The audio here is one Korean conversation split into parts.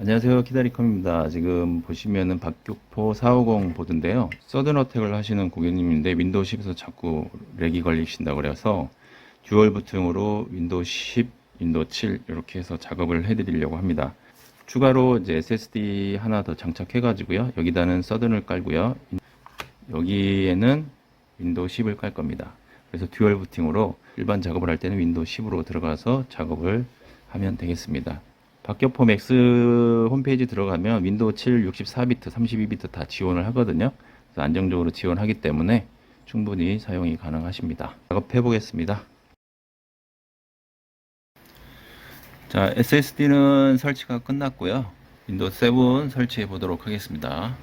안녕하세요. 키다리컴입니다. 지금 보시면은 박교포 450 보드인데요. 서든어택을 하시는 고객님인데 윈도우 10에서 자꾸 렉이 걸리신다고 그래서 듀얼 부팅으로 윈도우 10, 윈도우 7 이렇게 해서 작업을 해드리려고 합니다. 추가로 이제 SSD 하나 더 장착해 가지고요. 여기다는 서든을 깔고요. 여기에는 윈도우 10을 깔 겁니다. 그래서 듀얼 부팅으로 일반 작업을 할 때는 윈도우 10으로 들어가서 작업을 하면 되겠습니다 박격포 맥스 홈페이지 들어가면 윈도우 7 64비트, 32비트 다 지원을 하거든요. 그래서 안정적으로 지원하기 때문에 충분히 사용이 가능하십니다. 작업해 보겠습니다. 자, SSD는 설치가 끝났고요. 윈도우 7 설치해 보도록 하겠습니다.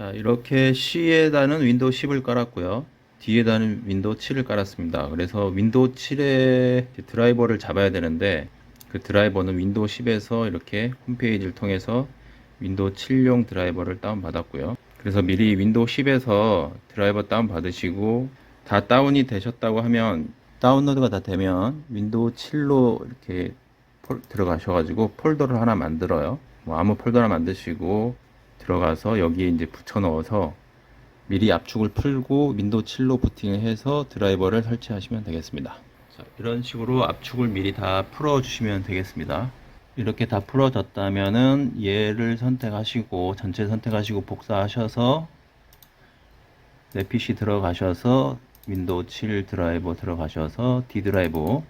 자, 이렇게 C에다는 윈도우 10을 깔았고요. D에다는 윈도우 7을 깔았습니다. 그래서 윈도우 7의 드라이버를 잡아야 되는데 그 드라이버는 윈도우 10에서 이렇게 홈페이지를 통해서 윈도우 7용 드라이버를 다운받았고요. 그래서 미리 윈도우 10에서 드라이버 다운받으시고 다 다운이 되셨다고 하면 다운로드가 다 되면 윈도우 7로 이렇게 폴- 들어가셔가지고 폴더를 하나 만들어요. 뭐 아무 폴더 하나 만드시고 들어가서 여기에 이제 붙여 넣어서 미리 압축을 풀고 윈도우 7로 부팅을 해서 드라이버를 설치하시면 되겠습니다. 자, 이런 식으로 압축을 미리 다 풀어 주시면 되겠습니다. 이렇게 다 풀어졌다면은 얘를 선택하시고 전체 선택하시고 복사하셔서 내 PC 들어가셔서 윈도우 7 드라이버 들어가셔서 D 드라이브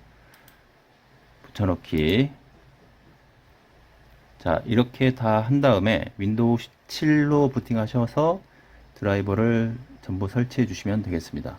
붙여넣기 자 이렇게 다 한 다음에 윈도우 7로 부팅하셔서 드라이버를 전부 설치해 주시면 되겠습니다